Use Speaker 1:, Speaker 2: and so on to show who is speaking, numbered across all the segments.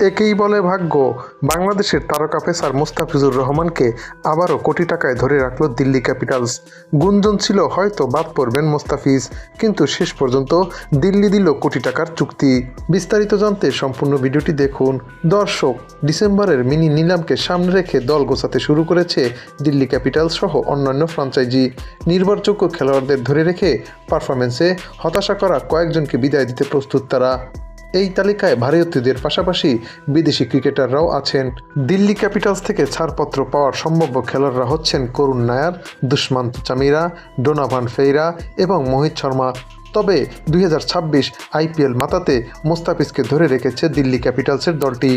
Speaker 1: একেই বলে ভাগ্য। বাংলাদেশের তারকা পেসার মোস্তাফিজুর রহমানকে আবারও কোটি টাকায় ধরে রাখল দিল্লি ক্যাপিটালস। গুঞ্জন ছিল, হয়তো বাদ পড়বেন মোস্তাফিজ, কিন্তু শেষ পর্যন্ত দিল্লি দিল কোটি টাকার চুক্তি। বিস্তারিত জানতে সম্পূর্ণ ভিডিওটি দেখুন। দর্শক, ডিসেম্বরের মিনি নিলামকে সামনে রেখে দল গোছাতে শুরু করেছে দিল্লি ক্যাপিটালস সহ অন্যান্য ফ্রাঞ্চাইজি। নির্ভরযোগ্য খেলোয়াড়দের ধরে রেখে পারফরমেন্সে হতাশা করা কয়েকজনকে বিদায় দিতে প্রস্তুত তারা। এই তালিকায় ভারতীয়দের পাশাপাশি বিদেশি ক্রিকেটাররাও আছেন। দিল্লি ক্যাপিটালস থেকে ছাড়পত্র পাওয়ার সম্ভাব্য খেলোয়াড়রা হচ্ছেন করুণ নায়ার দুষ্মান্ত চামিরা, ডোনাভান ফেইরা এবং মোহিত শর্মা। তবে দুই হাজার ছাব্বিশ আইপিএল মাতাতে মোস্তাফিজকে ধরে রেখেছে দিল্লি ক্যাপিটালসের দলটি।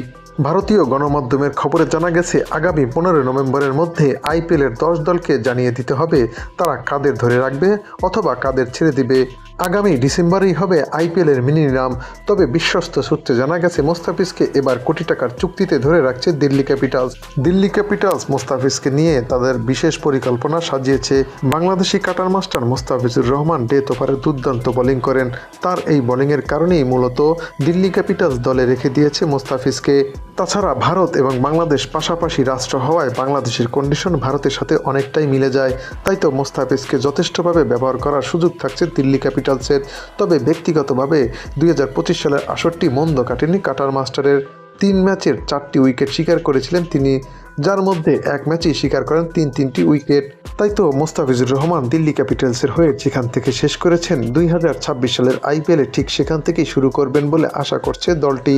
Speaker 1: ভারতীয় গণমাধ্যমের খবরে জানা গেছে, আগামী পনেরো নভেম্বরের মধ্যে আইপিএলের দশ দলকে জানিয়ে দিতে হবে তারা কাদের ধরে রাখবে অথবা কাদের ছেড়ে দিবে। আগামী ডিসেম্বরেই হবে আইপিএলের মিনি নিলাম তবে বিশ্বস্ত সূত্রে জানা গেছে, মোস্তাফিজকে এবার কোটি টাকার চুক্তিতে ধরে রাখছে দিল্লি ক্যাপিটালস। দিল্লি ক্যাপিটালস মোস্তাফিজকে নিয়ে তাদের বিশেষ পরিকল্পনা সাজিয়েছে। Bangladeshi cutter master Mustafizur Rahman death ওভারে দুর্দান্ত বোলিং করেন। তার এই বোলিংয়ের কারণেই মূলত দিল্লি ক্যাপিটালস দলে রেখে দিয়েছে মোস্তাফিজকে। তাছাড়া ভারত এবং বাংলাদেশ পাশাপাশি রাষ্ট্র হওয়ায় বাংলাদেশের কন্ডিশন ভারতের সাথে অনেকটাই মিলে যায়। তাই তো মোস্তাফিজকে যথেষ্টভাবে ব্যবহার করার সুযোগ থাকছে দিল্লি ক্যাপিটালসের। তবে ব্যক্তিগতভাবে দুই হাজার পঁচিশ সালের আসরটি মন্দ কাটেনি কাটার মাস্টারের। তিন ম্যাচের চারটি উইকেট শিকার করেছিলেন তিনি, যার মধ্যে এক ম্যাচেই শিকার করেন তিন তিনটি উইকেট। তাই তো মোস্তাফিজুর রহমান দিল্লি ক্যাপিটালসের হয়ে যেখান থেকে শেষ করেছেন দুই হাজার ছাব্বিশ সালের আইপিএলে ঠিক সেখান থেকেই শুরু করবেন বলে আশা করছে দলটি।